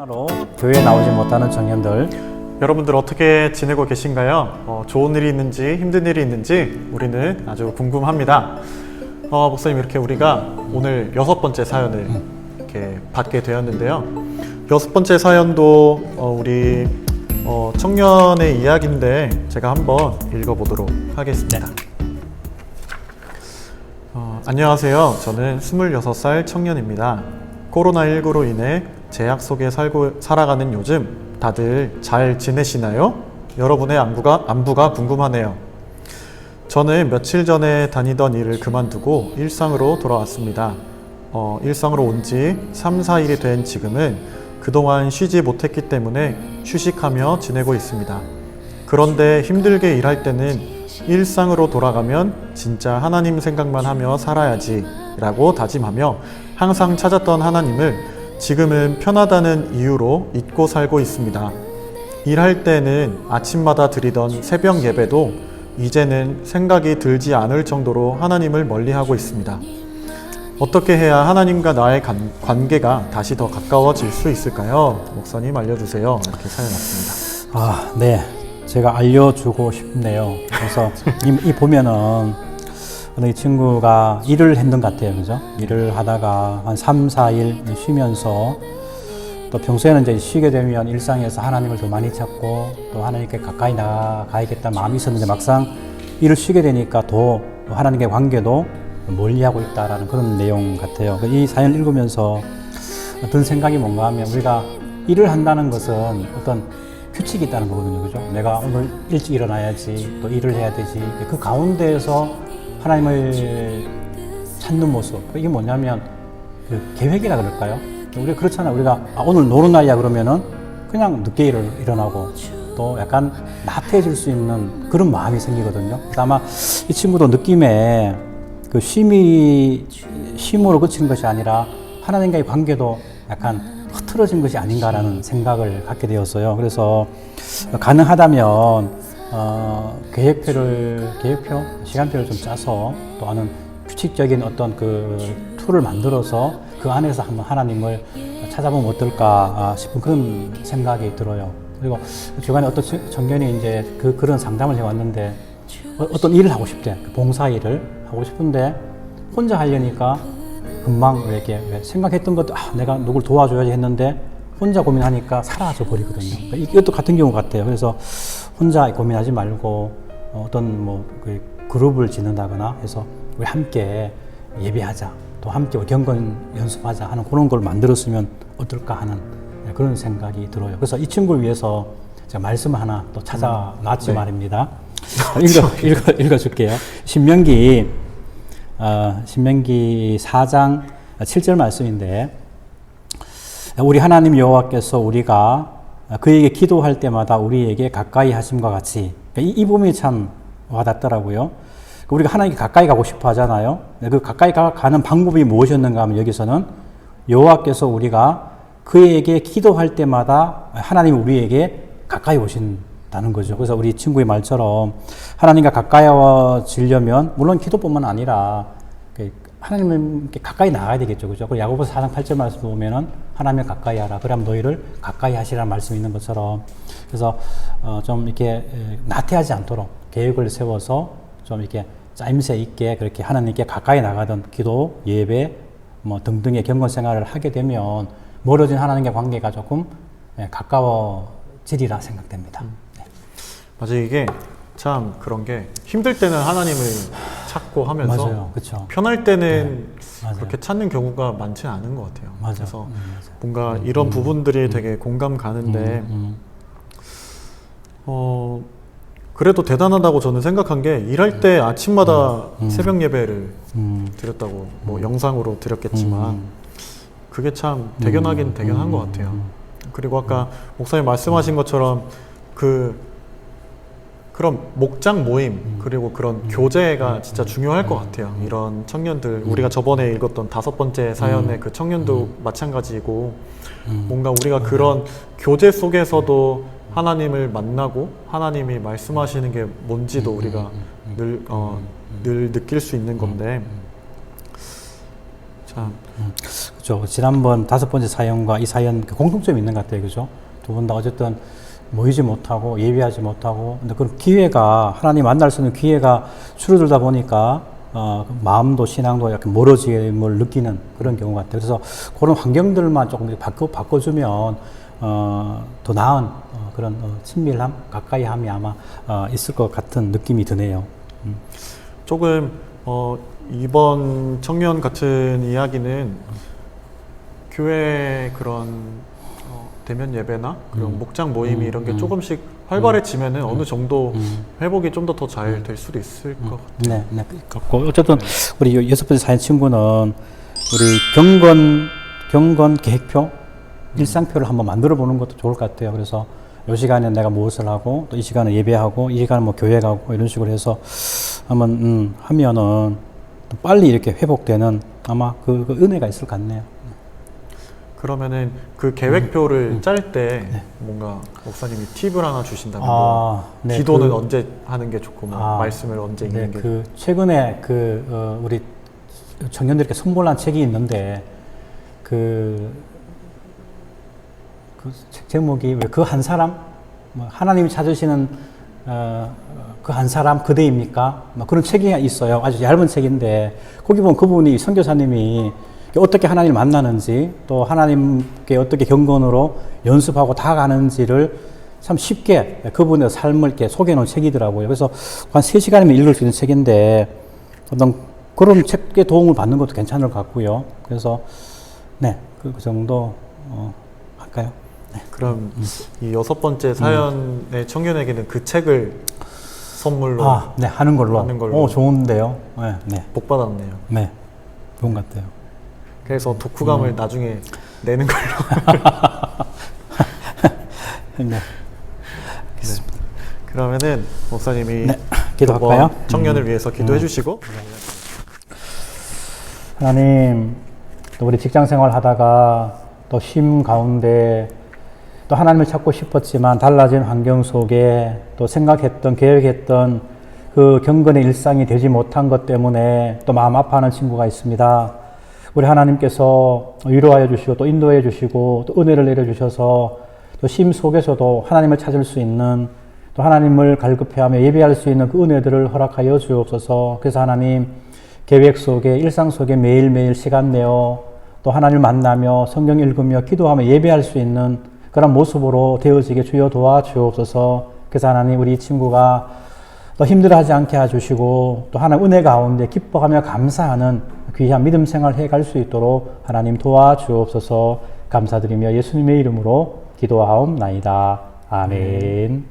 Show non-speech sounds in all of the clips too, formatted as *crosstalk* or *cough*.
코로나로 교회에 나오지 못하는 청년들 여러분들 어떻게 지내고 계신가요? 어, 좋은 일이 있는지 힘든 일이 있는지 우리는 아주 궁금합니다. 어, 목사님 이렇게 우리가 오늘 여섯 번째 사연을 이렇게 받게 되었는데요. 여섯 번째 사연도 어, 우리 어, 청년의 이야기인데 제가 한번 읽어보도록 하겠습니다. 어, 안녕하세요. 저는 26살 청년입니다. 코로나19로 인해 제약 속에 살고, 살아가는 요즘 다들 잘 지내시나요? 여러분의 안부가, 안부가 궁금하네요. 저는 며칠 전에 다니던 일을 그만두고 일상으로 돌아왔습니다. 어, 일상으로 온 지 3, 4일이 된 지금은 그동안 쉬지 못했기 때문에 휴식하며 지내고 있습니다. 그런데 힘들게 일할 때는 일상으로 돌아가면 진짜 하나님 생각만 하며 살아야지 라고 다짐하며 항상 찾았던 하나님을 지금은 편하다는 이유로 잊고 살고 있습니다. 일할 때는 아침마다 드리던 새벽 예배도 이제는 생각이 들지 않을 정도로 하나님을 멀리하고 있습니다. 어떻게 해야 하나님과 나의 관, 관계가 다시 더 가까워질 수 있을까요? 목사님 알려주세요. 이렇게 사연 왔습니다. 아, 네. 제가 알려주고 싶네요. 그래서 이, 이 보면은 어느 이 친구가 일을 했는 것 같아요. 그죠? 일을 하다가 한 3, 4일 쉬면서 또 평소에는 이제 쉬게 되면 일상에서 하나님을 더 많이 찾고 또 하나님께 가까이 나가야겠다 마음이 있었는데 막상 일을 쉬게 되니까 더 하나님의 관계도 멀리하고 있다라는 그런 내용 같아요. 이 사연을 읽으면서 어떤 생각이 뭔가 하면 우리가 일을 한다는 것은 어떤 규칙이 있다는 거거든요. 그죠? 내가 오늘 일찍 일어나야지, 또 일을 해야 되지. 그 가운데에서 하나님을 찾는 모습. 이게 뭐냐면 그 계획이라 그럴까요? 우리가 그렇잖아요. 우리가 아, 오늘 노는 날이야 그러면은 그냥 늦게 일, 일어나고 또 약간 나태해질 수 있는 그런 마음이 생기거든요. 아마 이 친구도 느낌에 그 쉼이 쉼으로 그치는 것이 아니라 하나님과의 관계도 약간 흐트러진 것이 아닌가라는 생각을 갖게 되었어요. 그래서 가능하다면 어, 계획표를 계획표 시간표를 좀 짜서 또 하는 규칙적인 어떤 그 툴을 만들어서 그 안에서 한번 하나님을 찾아보면 어떨까 싶은 그런 생각이 들어요. 그리고 주간에 어떤 청년이 이제 그 그런 상담을 해왔는데 어, 어떤 일을 하고 싶대 그 봉사 일을 하고 싶은데 혼자 하려니까 금방 이렇게 생각했던 것도 아, 내가 누굴 도와줘야지 했는데 혼자 고민하니까 사라져 버리거든요. 그러니까 이것도 같은 경우 같아요. 그래서 혼자 고민하지 말고 어떤 뭐그 그룹을 짓는다거나 해서 우리 함께 예배하자, 또 함께 경건 연습하자 하는 그런 걸 만들었으면 어떨까 하는 그런 생각이 들어요. 그래서 이 친구를 위해서 제가 말씀 하나 또 찾아놨지 음, 네. 말입니다. *laughs* 읽어, 읽어, 읽어줄게요. 신명기, 어, 신명기 4장 7절 말씀인데, 우리 하나님 여호와께서 우리가 그에게 기도할 때마다 우리에게 가까이 하심과 같이 이, 이 부분이 참 와닿더라고요. 우리가 하나님께 가까이 가고 싶어 하잖아요. 그 가까이 가는 방법이 무엇이었는가 하면 여기서는 여호와께서 우리가 그에게 기도할 때마다 하나님 우리에게 가까이 오신다는 거죠. 그래서 우리 친구의 말처럼 하나님과 가까워지려면 물론 기도뿐만 아니라 하나님께 가까이 나가야 되겠죠. 그죠? 그 야고보서 4장 8절 말씀 보면은 하나님을 가까이 하라. 그러면 너희를 가까이 하시라는 말씀이 있는 것처럼 그래서 어 좀 이렇게 나태하지 않도록 계획을 세워서 좀 이렇게 짜임새 있게 그렇게 하나님께 가까이 나가던 기도, 예배 뭐 등등의 경건 생활을 하게 되면 멀어진 하나님과 관계가 조금 가까워지리라 생각됩니다. 네. 맞아요. 이게 참 그런 게 힘들 때는 하나님을 찾고 하면서 맞아요. 그렇죠. 편할 때는 맞아요. 그렇게 찾는 경우가 많지 않은 것 같아요. 맞아요. 그래서 음, 맞아요. 뭔가 이런 부분들이 되게 공감 가는데 음, 음. 어 그래도 대단하다고 저는 생각한 게 일할 때 아침마다 새벽 예배를 음. 드렸다고 뭐 영상으로 드렸겠지만 음. 그게 참 대견하긴 대견한 것 같아요. 그리고 아까 목사님 말씀하신 것처럼 그 그런 목장 모임 그리고 그런 교제가 진짜 중요할 것 같아요. 이런 청년들 우리가 저번에 읽었던 다섯 번째 사연의 그 청년도 마찬가지고 뭔가 우리가 그런 교제 속에서도 하나님을 만나고 하나님이 말씀하시는 게 뭔지도 우리가 늘, 어, 늘 느낄 수 있는 건데. 참. 그렇죠. 그죠. 지난번 다섯 번째 사연과 이 사연 그 공통점이 있는 것 같아요. 그죠? 두 분 다 어쨌든 모이지 못하고 예비하지 못하고 근데 그런 기회가 하나님 만날 수 있는 기회가 줄어들다 보니까 어, 그 마음도 신앙도 약간 멀어짐을 느끼는 그런 경우 같아요. 그래서 그런 환경들만 조금 바꿔 바꿔주면 어, 더 나은 어, 그런 어, 친밀함, 가까이함이 아마 어, 있을 것 같은 느낌이 드네요. 음. 조금 어, 이번 청년 같은 이야기는 교회 그런 어, 대면 예배나 그런 목장 모임이 이런 게 조금씩 활발해지면은 어느 정도 회복이 좀 더 더 잘 될 수도 있을 것 같아요. 네, 네, 그렇고. 어쨌든 우리 요 여섯 번째 사연 친구는 우리 경건 경건 계획표 일상표를 한번 만들어 보는 것도 좋을 것 같아요. 그래서 이 시간에 내가 무엇을 하고 또 이 시간에 예배하고 이 시간에 뭐 교회 가고 이런 식으로 해서 한번 음, 하면은 또 빨리 이렇게 회복되는 아마 그, 그 은혜가 있을 것 같네요. 그러면은 그 계획표를 짤 때 뭔가 목사님이 팁을 하나 주신다면 뭐 아, 네, 기도는 그- 언제 하는 게 좋고 뭐 아, 말씀을 언제 네, 읽는 게그 최근에 그 어, 우리 청년들께 선물한 책이 있는데 그, 그 책 제목이 왜그한 사람? 뭐 하나님이 찾으시는 어, 그한 사람 그대입니까? 뭐 그런 책이 있어요. 아주 얇은 책인데 거기 보면 그분이 선교사님이 어떻게 하나님을 만나는지 또 하나님께 어떻게 경건으로 연습하고 다가가는지를 참 쉽게 그분의 삶을 이렇게 소개해 놓은 책이더라고요. 그래서 한 3시간이면 읽을 수 있는 책인데 어떤 그런 책에 도움을 받는 것도 괜찮을 것 같고요. 그래서 네, 그, 그 정도 어, 할까요? 네. 그럼 이 여섯 번째 사연의 청년에게는 그 책을 선물로 아, 네, 하는 걸로. 하는 걸로. 오, 좋은데요. 네, 네, 복 받았네요. 네, 좋은 것 같아요. 그래서 독후감을 음. 나중에 내는 걸로. *laughs* 네, 그러면은 목사님이 네, 기도할까요? 음. 이번 청년을 위해서 기도해 주시고 하나님, 또 우리 직장 생활 하다가 또 쉼 가운데 또 하나님을 찾고 싶었지만 달라진 환경 속에 또 생각했던, 계획했던 그 경건의 일상이 되지 못한 것 때문에 또 마음 아파하는 친구가 있습니다. 우리 하나님께서 위로하여 주시고 또 인도해 주시고 또 은혜를 내려 주셔서 또쉼 속에서도 하나님을 찾을 수 있는 또 하나님을 갈급해하며 예배할 수 있는 그 은혜들을 허락하여 주옵소서. 그래서 하나님 계획 속에 일상 속에 매일매일 시간 내어 또 하나님을 만나며 성경 읽으며 기도하며 예배할 수 있는 그런 모습으로 되어지게 주여 도와주옵소서. 그래서 하나님 우리 친구가 또 힘들어하지 않게 해주시고 또 하나님 은혜 가운데 기뻐하며 감사하는 귀한 믿음 생활 해갈 수 있도록 하나님 도와주옵소서 감사드리며 예수님의 이름으로 기도하옵나이다. 아멘.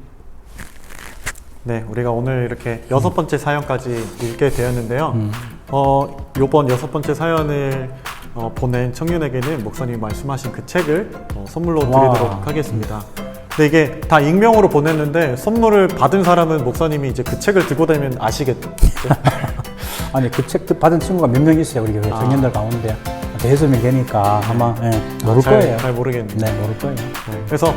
네, 우리가 오늘 이렇게 여섯 번째 사연까지 읽게 되었는데요. 음. 어, 요번 여섯 번째 사연을 어, 보낸 청년에게는 목사님이 말씀하신 그 책을 어, 선물로 와. 드리도록 하겠습니다. 근데 이게 다 익명으로 보냈는데 선물을 받은 사람은 목사님이 이제 그 책을 들고 다니면 아시겠죠? *laughs* 아니 그 책 받은 친구가 몇 명 있어요 우리 교회 아. 청년들 가운데 대여섯 명 되니까 아마 예, 모를 잘, 거예요. 잘 모르겠네요. 네 모를 거예요. 네, 그래서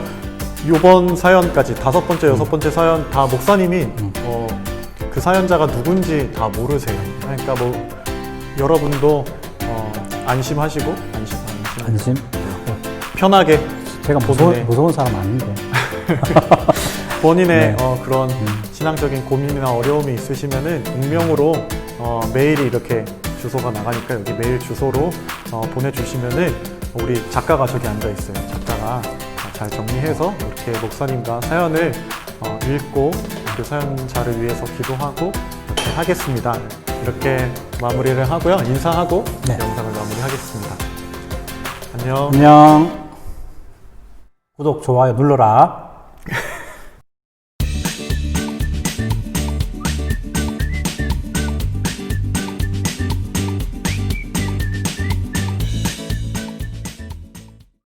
이번 사연까지 다섯 번째, 여섯 번째 사연 다 목사님이 어, 그 사연자가 누군지 다 모르세요. 그러니까 뭐 여러분도 어, 안심하시고 안심, 안심, 안심. 편하게 제가 무서운 무서운 사람 아닌데. *laughs* 본인의 네. 어, 그런 신앙적인 고민이나 어려움이 있으시면은 익명으로 어, 메일이 이렇게 주소가 나가니까 여기 메일 주소로 어, 보내주시면은 우리 작가가 저기 앉아 있어요. 작가가 잘 정리해서 이렇게 목사님과 사연을 어, 읽고 그 사연자를 위해서 기도하고 이렇게 하겠습니다. 이렇게 마무리를 하고요. 인사하고 네. 영상을 마무리하겠습니다. 안녕. 안녕. 구독 좋아요 눌러라.